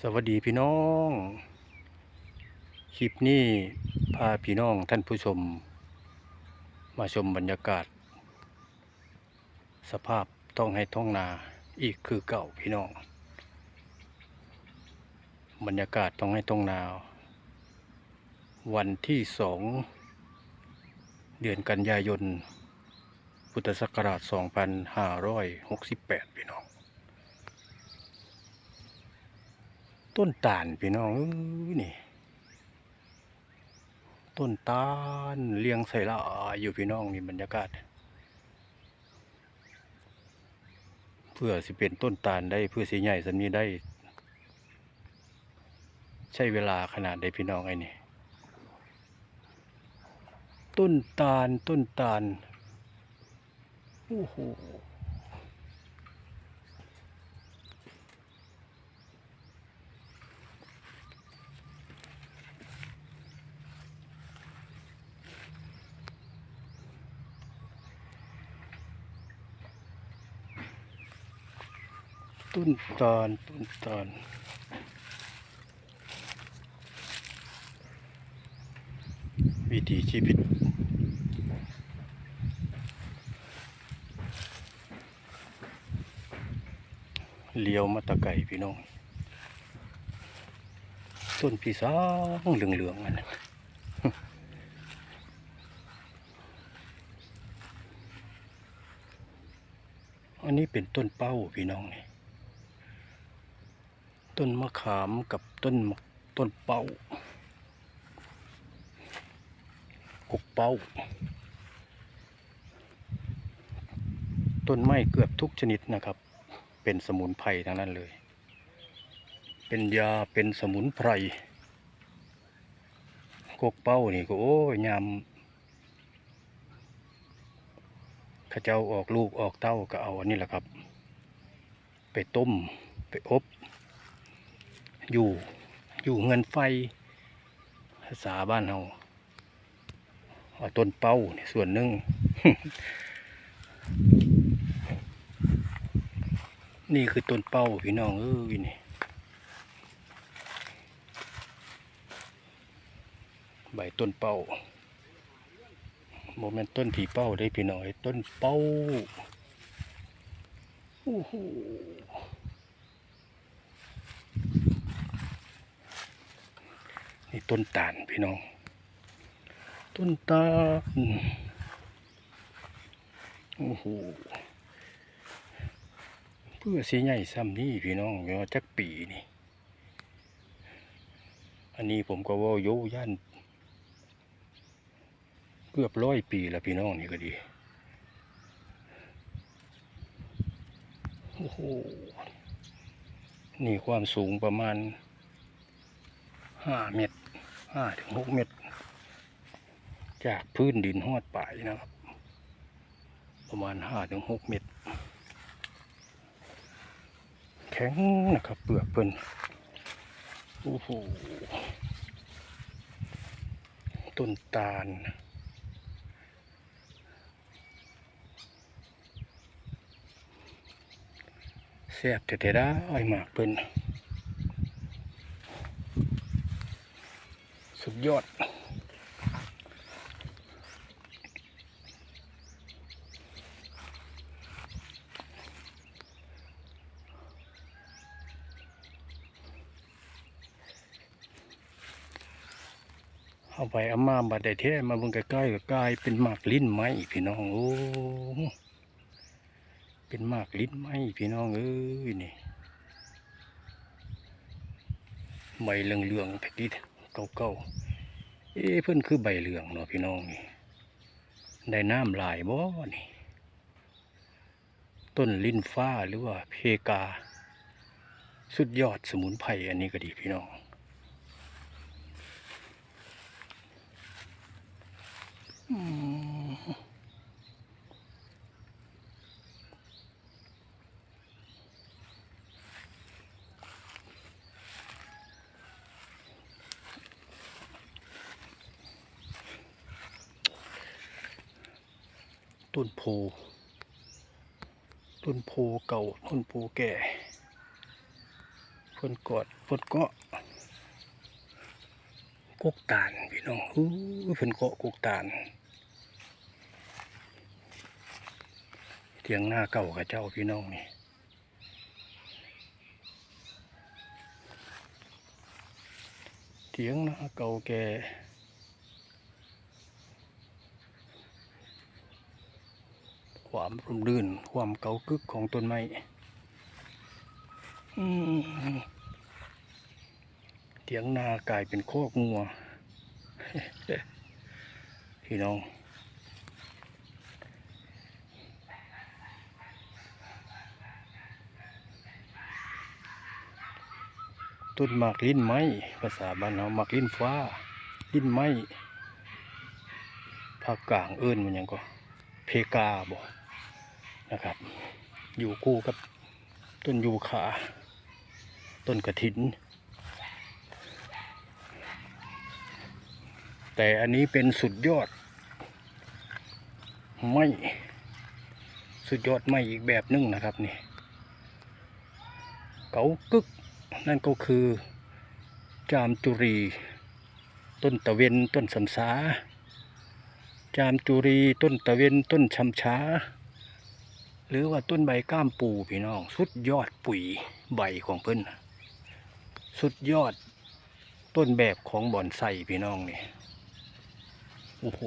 สวัสดีพี่น้อง คลิปนี้พาพี่น้องท่านผู้ชม มาชมบรรยากาศ สภาพต้องให้ท้องนาอีกคือเก่าพี่น้อง บรรยากาศต้องให้ท้องนา วันที่สองเดือนกันยายน พุทธศักราช 2568 พี่น้อง ต้นตาลพี่น้องเอ้ยนี่ ต้นตาลเลี้ยงใส่ละอยู่พี่น้องนี่บรรยากาศ เพื่อสิเป็นต้นตาลได้เพื่อสิใหญ่สันนี้ได้ ใช้เวลาขนาดใดพี่น้องไอ้นี่ ต้นตาลต้นตาลโอ้โห ต้นตาลต้นตาลวิถีชีวิตเลี้ยวมาตะไก่พี่น้อง ต้นพี่สางเหลืองๆอันนั้นอันนี้เป็นต้นเป้าพี่น้องนี่ ต้นมะขามกับต้นมะต้นเป้ากกเป้า ต้นไม้เกือบทุกชนิดนะครับ เป็นสมุนไพรทั้งนั้นเลย เป็นยาเป็นสมุนไพรกกเป้านี่ก็โอ้ยยามข้าเจ้าออกลูกออกเต้าก็เอาอันนี้แหละครับ ไปต้มไปอบ อยู่อยู่เงินไฟภาษาบ้านเราต้นเป้าส่วนหนึ่งนี่คือต้นเป้าพี่น้องเอ้ยนี่ใบต้นเป้าโมเมนต้นผีเป้าได้พี่น้อยต้นเป้าโอ้โห นี่ต้นตาลพี่น้อง ต้นตาลโอ้โหเพื่อสีใหญ่ซ้ำนี่พี่น้องไม่ว่าจักปีนี่ อันนี้ผมก็ว่าโยย่านเกือบร้อยปีแล้วพี่น้องนี่ก็ดีโอ้โหนี่ความสูงประมาณห้าเมตร ห้าถึงหกเมตร จากพื้นดินหอดป่ายนะครับ ประมาณห้าถึงหกเมตร แข็งนะครับเปลือกเปิ้นโอ้โหต้นตาลแซ่บแต่แต่ได้อ้หมากเปิ้น สุดยอด เอาไปเอามาบัดได้แท้มาเบิ่งใกล้ๆก็กลายเป็นหมากลิ้นไม้พี่น้องโอ้เป็นหมากลิ้นไม้พี่น้องเอ้ยนี่ใบเหลืองๆแต่ดิ เก่าๆเอ้เพื่อนคือใบเหลืองเนาะพี่น้องนี่ได้น้ำหลายบ่นี่ต้นลิ้นฟ้าหรือว่าเพกา สุดยอดสมุนไพรอันนี้ก็ดีพี่น้อง ต้นโพ ต้นโพเก่า ต้นโพแก่ผพ่นกอดพ่นเกาะกกตาลพี่น้องอู้ฝนเกาะกกตาลเทียงหน้าเก่ากับเจ้าพี่น้องนี่เทียงหน้าเก่าแก่ ความร่มรื่น ความเก่ากึกของต้นไม้เถียงนากลายเป็นโคกงัวพี่น้องต้นหมากลิ้นไม้ภาษาบ้านเราหมากลิ้นฟ้า ลิ้นไม้ภาคกลางเอิ้นมันยังก็ เพกาบ่ นะครับ อยู่คู่กับต้นยูคาต้นกระถิน แต่อันนี้เป็นสุดยอด ไม่สุดยอดไม่อีกแบบหนึงนะครับนี่เกากึกนั่นก็คือ จามจุรี ต้นตะเวนต้นสัมสาจามจุรีต้นตะเวนต้นชำช้า รือว่าต้นใบก้ามปูพี่น้อง สุดยอดปุ๋ยใบของเพิ่นสุดยอดต้นแบบของบ่อนไส้พี่น้องนี่โอ้โห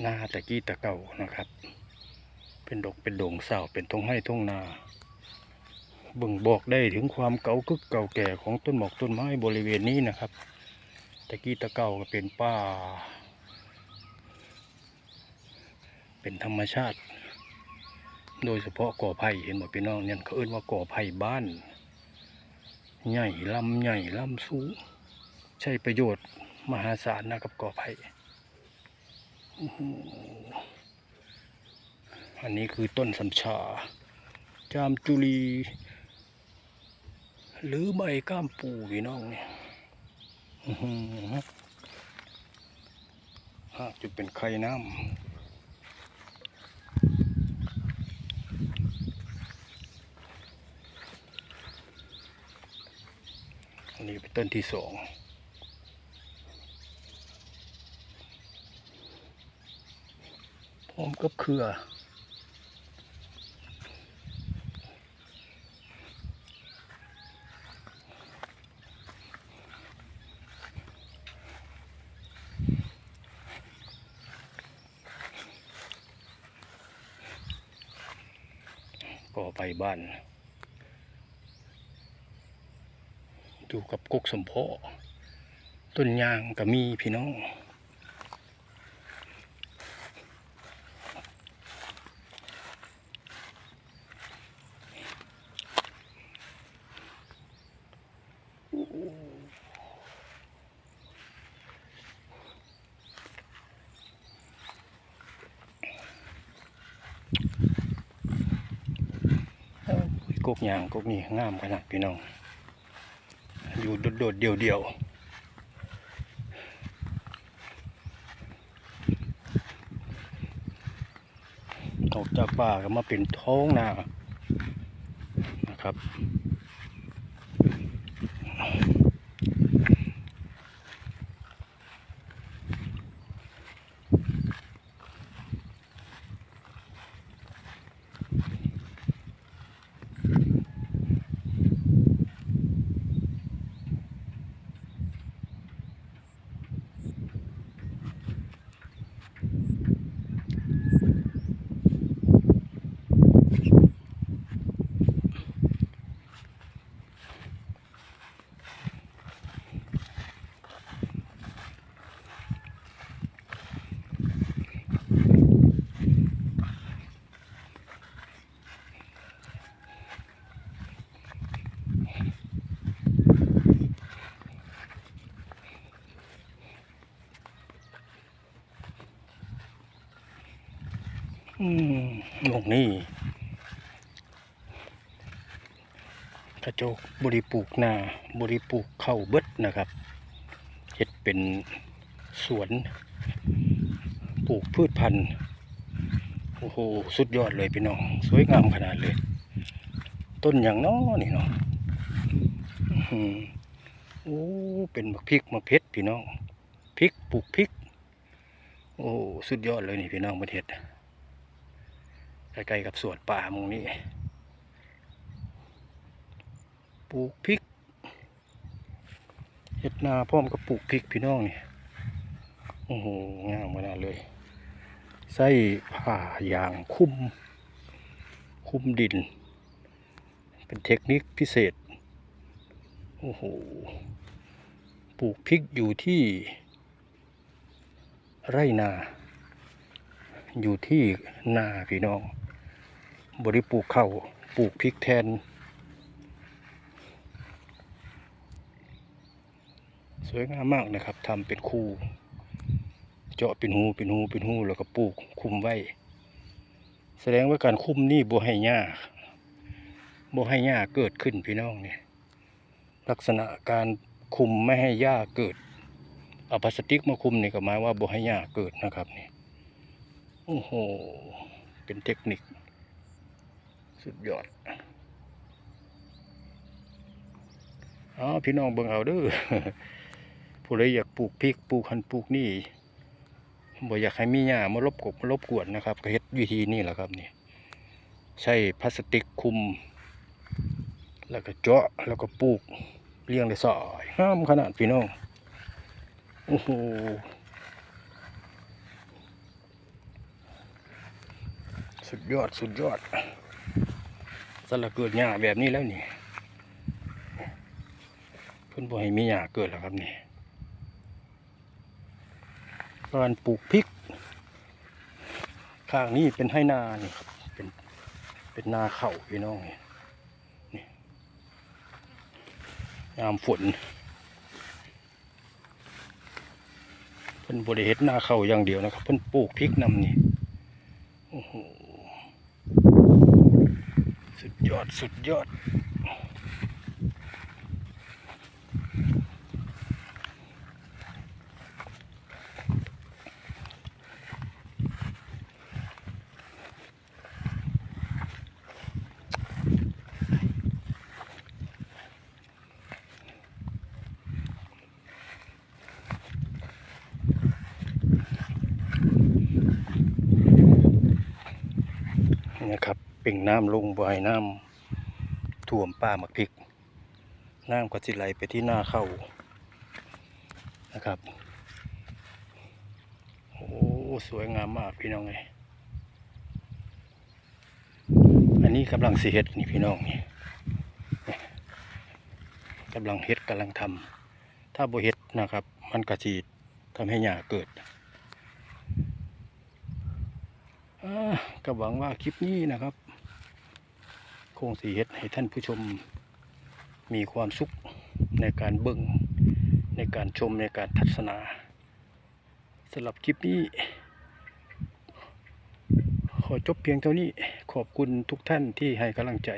หน้าตะกี้ตะเก่านะครับ เป็นดอกเป็นโด่งเศร้าเป็นทงให้ทงนาบ่งบอกได้ถึงความเก่ากึกเก่าแก่ของต้นหมอกต้นไม้บริเวณนี้นะครับ ตะกี้ตะเก่าก็เป็นป่า เป็นธรรมชาติ โดยเฉพาะก่อไผ่เห็นบ่พี่น้องเนี่ยเขาเอิ้นว่าก่อไผ่บ้าน ใหญ่ลำใหญ่ลำสูงใช้ประโยชน์มหาศาลนะครับก่อไผ่อันนี้คือต้นสัมชา จามจุลี หรือใบก้ามปูพี่น้องเนี่ย จะเป็นไข่น้ำอันนี้เป็นต้นที่สองพร้อมกับเครือ ก็ไป บ้าน อยู่กับกกสมโพต้นยางก็มีพี่น้องก กยางกกนี่งามขนาดพี่น้อง อยู่โดดๆเดี่ยวๆออกจากป่าก็มาเป็นท้องนานะครับ อืม หมองนี่กระโจกบริปลูกนาบริปลูกเข้าวเบิดนะครับเฮ็ดเป็นสวนปลูกพืชพันธุ์โอ้โหสุดยอดเลยพี่น้อง สวยงามขนาดเลย ต้นอย่างน้อนี่เนาะอื้อหือโอ้เป็นมะพริกมะเพชรพี่น้องพริกปลูกพริก โอ้สุดยอดเลยนี่พี่น้องประเทศ ใกล้ๆกับสวนป่ามองนี้ ปลูกพริกเฮ็ดนาพร้อมกับปลูกพริกพี่น้องนี่โอ้โหงามขนาดเลยใส่ผ้ายางคุ้ม คุ้มดิน เป็นเทคนิคพิเศษ โอ้โห ปลูกพริกอยู่ที่ ไร่นา อยู่ที่นาพี่น้อง บริปลูกข้าวปลูกพริกแทน สวยงามมากนะครับทำเป็นคู่ เจาะเป็นหูเป็นหูเป็นหูแล้วก็ปลูกคุมไว้ แสดงว่าการคุมนี่บ่ให้หญ้าบ่ให้หญ้าเกิดขึ้นพี่น้องเนี่ยลักษณะการคุมไม่ให้หญ้าเกิดเอาพลาสติกมาคุมนี่ก็หมายว่าบ่ให้หญ้าเกิดนะครับนี่โอ้โหเป็นเทคนิค สุดยอดอ๋อพี่น้องเบิ่งเอาเด้อผู้ใดอยากปลูกพริกปลูกหันปลูกนี่บ่อยากให้มีหญ้ามารบกบมารบกวนนะครับก็เฮ็ดวิธีนี้แหละครับนี่ใช้พลาสติกคุม แล้วก็เจาะแล้วก็ปลูกเรียงเลยสายงามขนาดพี่น้องโอ้โหสุดยอด สุดยอด สละเกิดหญ้าแบบนี้แล้วนี่เพิ่นบ่ให้มีหญ้าเกิดแล้วครับนี่การปลูกพริก ข้างนี้เป็นให้นานี่ครับเป็นเป็นนาเข่าพี่น้องนี่นี่ยามฝนเพิ่นบริเฮ็ดนาเข่าอย่างเดียวนะครับเพิ่นปลูกพริกนำนี่โอ้โห ยอดสุดยอด นี่นะครับ เป่งน้ำลงบ่อยน้ำท่วมป่าหมักพริก น้ำก็สิไหลไปที่หน้าเข้านะครับ โอ้สวยงามมากพี่น้องเลยอันนี้กำลังสิเฮ็ดนี่พี่น้องนี่กำลังเฮ็ดกำลังทำถ้าบ่เฮ็ดนะครับ มันก็สิทำให้หญ้าเกิดก็หวังว่าคลิปนี้นะครับ คงสีเฮ็ดให้ท่านผู้ชมมีความสุขในการเบิ่งในการชมในการทัศนาสำหรับคลิปนี้ ขอจบเพียงเท่านี้ขอบคุณทุกท่านที่ให้กำลังใจ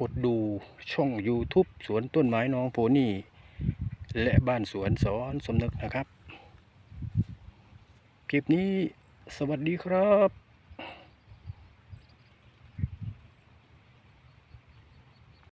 กดดูช่อง YouTube สวนต้นไม้น้องโพนี่ และบ้านสวนสอนสมนึกนะครับ คลิปนี้สวัสดีครับ